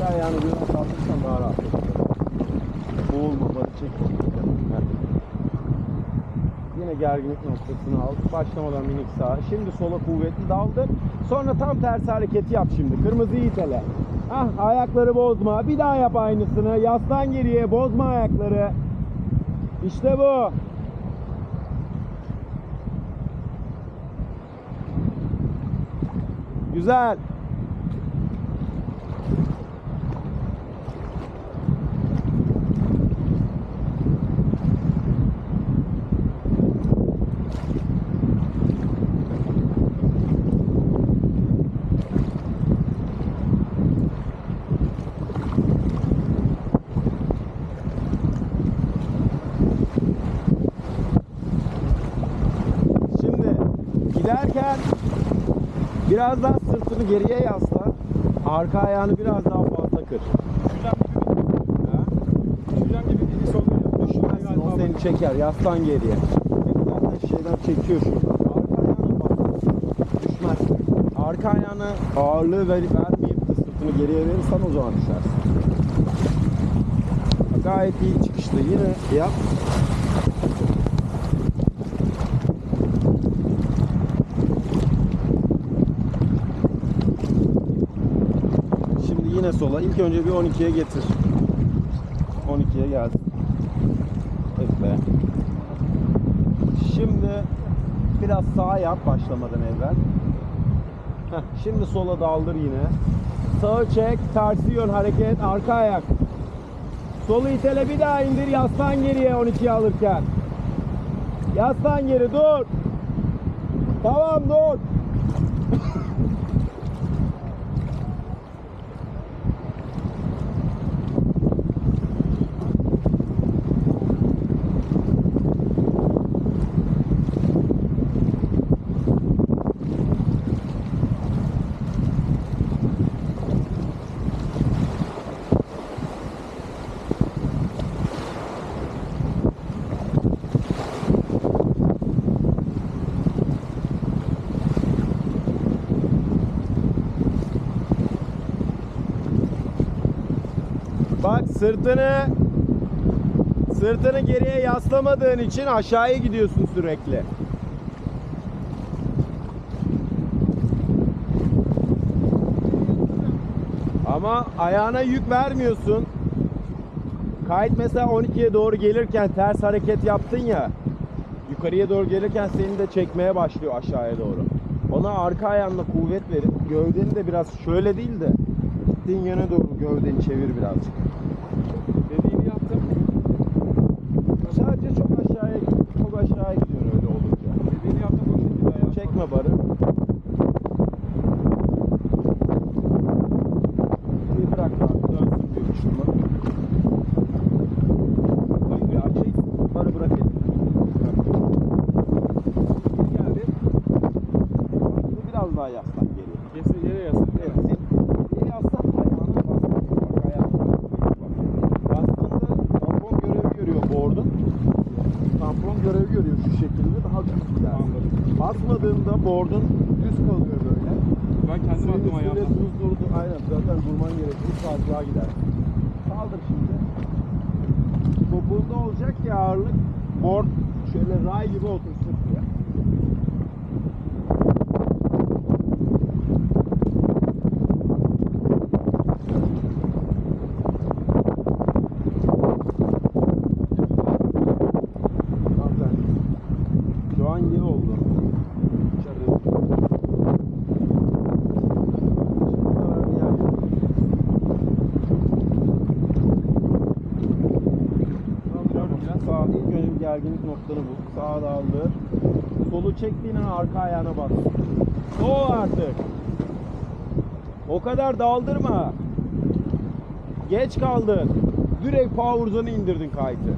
Arka ayağını biraz kaldırırsan daha rahat olur. Boğulma, bari çek. Heh. Yine gerginlik noktasını al. Başlamadan minik sağa. Şimdi sola kuvvetli daldır. Sonra tam tersi hareketi yap şimdi. Kırmızıyı itele. Ah ayakları bozma. Bir daha yap aynısını. Yaslan geriye. Bozma ayakları. İşte bu. Güzel. Şimdi giderken biraz daha sırtını geriye yasla. Arka ayağını biraz daha fazla kır. Düşeceğim gibi bir sol Düşmezsin, o seni çeker. Yaslan geriye. Beni zaten şeyden çekiyor şu. Arka ayağına bas. Düşmezsin. Arka ayağına ağırlığı ver, vermeyip de sırtını geriye verirsen o zaman düşersin. Gayet iyi çıkıştı. Yine yap. Şimdi yine sola. İlk önce bir 12'ye getir. 12'ye gelsin. Bekle. Şimdi biraz sağa yap başlamadan evvel. Heh, şimdi sola daldır yine. Sağı çek, tersi yön hareket, arka ayak. Solu itele bir daha indir, yaslan geriye 12'yi alırken. Yaslan geri, dur. Tamam, dur. Bak sırtını sırtını geriye yaslamadığın için aşağıya gidiyorsun sürekli. Ama ayağına yük vermiyorsun. Kayıt mesela 12'ye doğru gelirken ters hareket yaptın ya. Yukarıya doğru gelirken seni de çekmeye başlıyor aşağıya doğru. Ona arka ayağınla kuvvet verip gövdeni de biraz şöyle değil de gittiğin yöne doğru gövdeni çevir birazcık. Dediğini yaptım. Sadece çok aşağıya çok aşağıya gidiyor öyle olunca. Dediğini yaptım. Boş bir daha yaptım. Çekme barı. Bir bırak abi dönsün bir uçurma. Bak bir açayım. Barı bırak elini. Geri geldi. Şimdi biraz daha yaslan geriye. Kesin yere yasın. Evet. Geri yaslan ayağına bas. Bak ayağına bas. Bastığında tampon görevi görüyor board'un. Tampon görevi görüyor şu şekilde daha düz gider. Anladım. Board'un düz kalıyor böyle. Ben kendim attım ayağımdan. düz durdu. Aynen zaten durman gerekiyor. Sağa gider. Kaldır şimdi. Topuğunda olacak ki ağırlık board şöyle ray gibi otursun diye. Zaten şu an iyi oldu. İçeride. Şimdi zararını yer. Kaldırıyorum biraz. Sağ, ilk önce bir gerginlik noktanı bul. Sağa daldır. Solu çektiğin an arka ayağına bas. O artık. O kadar daldırma. Geç kaldın. Direkt power zone'u indirdin kaydı.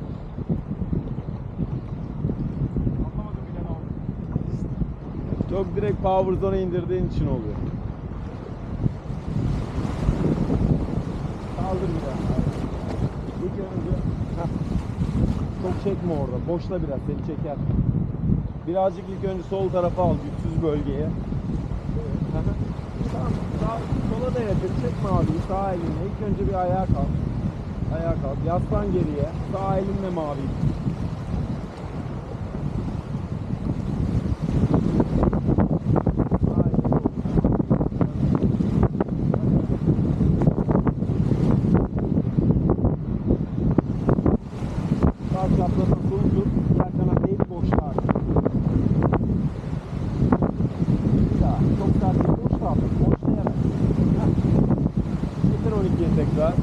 Çok direkt power zone'a indirdiğin için oluyor. Kaldır bir daha. İlk heh. Çok çekme orada. Boşla biraz seni çeker. Birazcık ilk önce sol tarafa al güçsüz bölgeye. Evet. Tamam. Sola da yakın. Çekme abi sağ elinle. İlk önce bir ayağa kalk. Ayağa kalk. Yaslan geriye. Sağ elinle mavi. Sağ elinle. Sağ çaprazdan solu tut. Diğer kanat değil boşta artık. Bir daha. Çok sert değil. Boşta artık. Boşta yana. Heh. Getir 12'ye tekrar.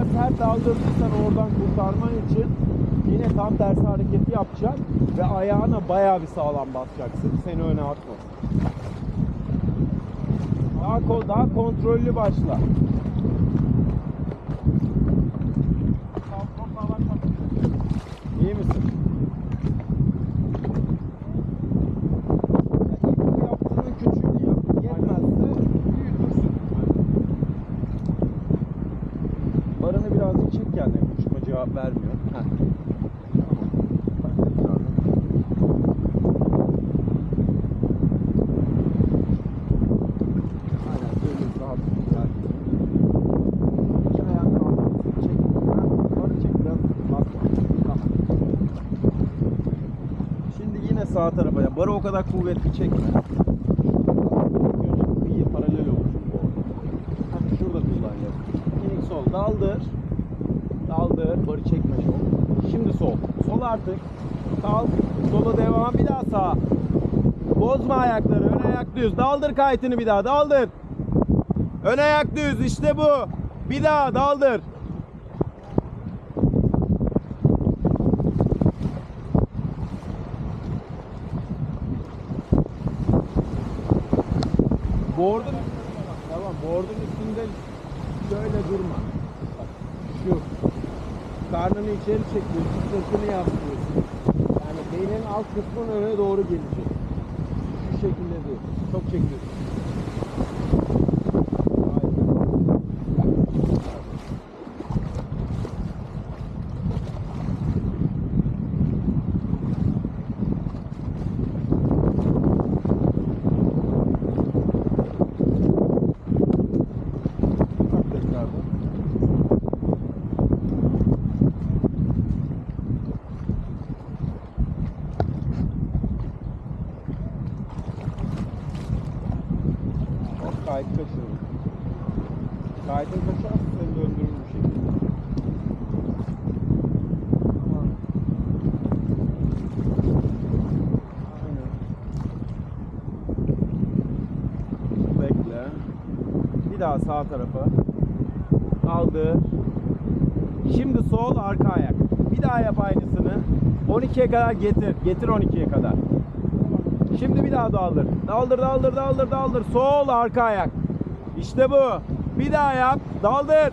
Kadar sert aldırdıysan oradan kurtarman için yine tam tersi hareketi yapacaksın ve ayağına bayağı bir sağlam basacaksın. Seni öne atmasın. Daha, daha kontrollü başla. Sağ çok sağlam kalktı. İyi misin? Ya ilk bu yaptığının küçüğünü yap. Yetmezse büyütürsün. Barını birazcık çek kendine. Uçma cevap vermiyor. Heh. Tamam. Bak tekrardan. Aynen söylüyorsun rahat güzel. İki ayağını kaldır. Çek. Ha, barı çek biraz. Basma. Tamam. Şimdi yine sağ tarafa. Ya barı o kadar kuvvetli çekme. Önce paralel olsun bu. Hadi şurada kullan ya. İlk sol. Daldır. Daldır. Barı çekme çok. Şimdi sol. Sol artık. Kalk. Sola devam. Bir daha sağ. Bozma ayakları. Ön ayak düz. Daldır kaytını bir daha. Daldır. Ön ayak düz. İşte bu. Bir daha daldır. Board'un tamam board'un üstünde şöyle durma. Şu karnını içeri çekiyorsun, sırtını yaslıyorsun. Yani beynin alt kısmın öne doğru gelecek. Şu şekilde dur. Çok çekiyorsun. Harika. Bak tekrardan. Hop kayıt kaçırır. Kaydın kaçarsa seni döndürür bu şekilde. Tamam. Aynen. Bekle. Bir daha sağ tarafa. Kaldır. Şimdi sol arka ayak. Bir daha yap aynısını. 12'ye kadar getir. Getir 12'ye kadar. Şimdi bir daha daldır. Daldır, daldır, daldır, daldır. Sol arka ayak. İşte bu. Bir daha yap. Daldır.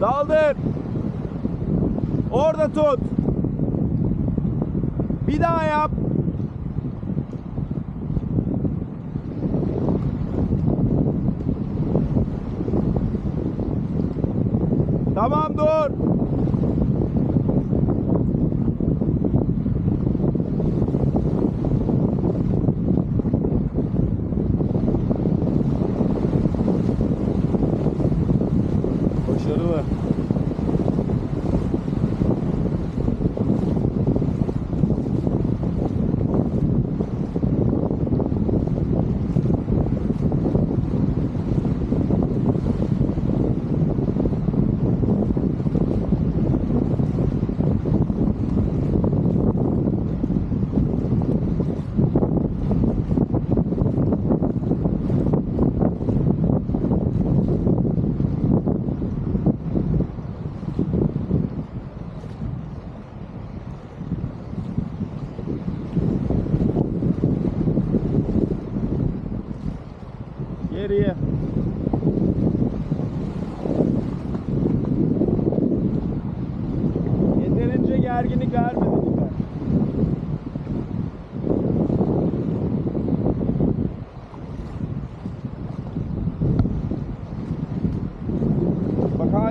Daldır. Orada tut. Bir daha yap.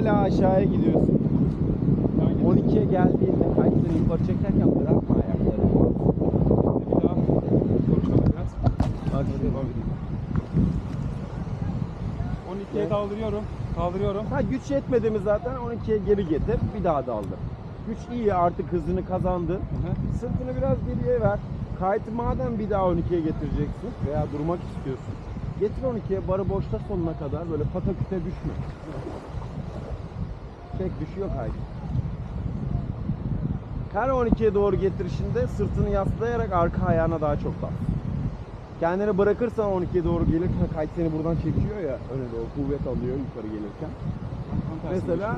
hala aşağıya gidiyorsun. 12'ye geldiğinde kaç sene yukarı çekerken bırakma ayakları. Bir daha konuşalım biraz. Hadi devam 12'ye kaldırıyorum. Kaldırıyorum. Ha güç yetmedi mi zaten 12'ye geri getir. Bir daha daldır. Güç iyi artık hızını kazandın. Sırtını biraz geriye ver. Kayıtı madem bir daha 12'ye getireceksin veya durmak istiyorsun. Getir 12'ye barı boşta sonuna kadar böyle pataküte düşme. Çek düşüyor kayıt. Her 12'ye doğru getirişinde sırtını yaslayarak arka ayağına daha çok bas. Kendini bırakırsan 12'ye doğru gelirken kayıt seni buradan çekiyor ya öne doğru kuvvet alıyor yukarı gelirken. Tam Mesela.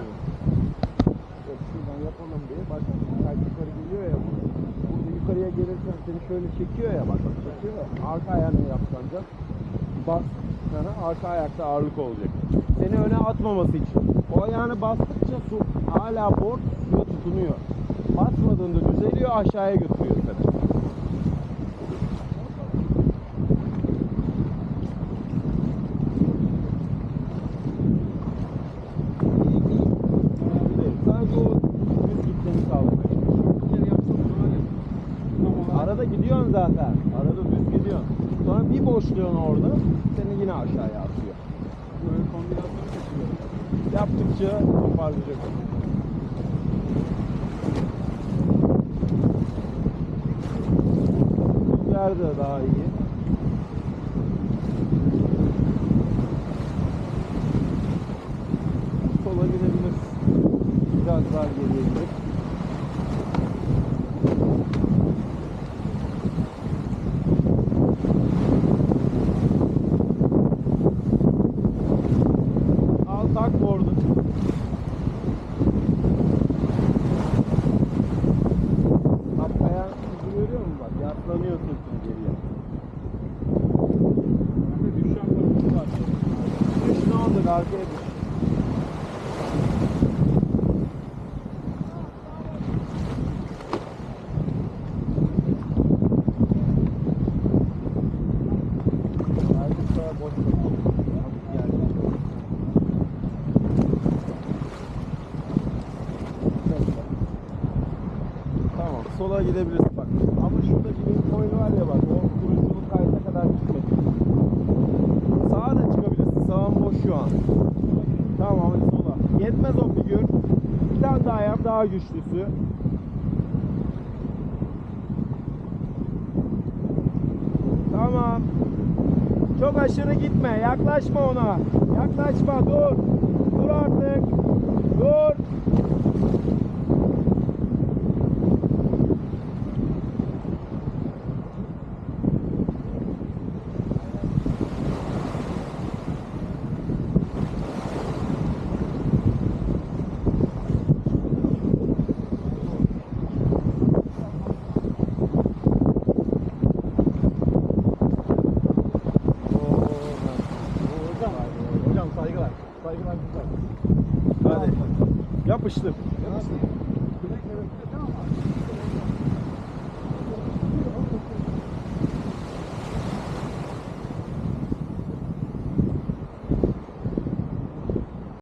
Yok şuradan yapalım diye bak kayıt yukarı geliyor ya burada. Yukarıya gelirken seni şöyle çekiyor ya bak çekiyor ya. Arka ayağını yapsanacak. Bas. Sana arka ayakta ağırlık olacak. Seni öne atmaması için. O ayağını bastıkça su hala board suya tutunuyor. Basmadığında düzeliyor aşağıya götürüyor seni. Arada gidiyorsun zaten. Arada düz gidiyorsun. Sonra bir boşluğun orada seni yine aşağıya Yaptıkça toparlayacak. Rüzgar da daha iyi. Sola gidebiliriz. Biraz daha geriye gidip. Al tak bordu. Bak ayağın izi görüyor musun bak? Yaslanıyorsun şimdi geriye. Bende düşen korkusu var. Düş ne oldu? Arkaya düş. Artık sağa boş bırak. Hafif geldi. Bekle. Tamam, sola gidebiliriz bak. Ama şurada bir coil var ya bak, o kuruculuk kayda kadar gitmedi. Sağa da çıkabilirsin, sağın boş şu an. Tamam, hadi sola. Yetmez o figür. Bir tane daha yap, daha güçlüsü. Tamam. Çok aşırı gitme, yaklaşma ona. Yaklaşma, dur. Dur artık. Dur. Güzel.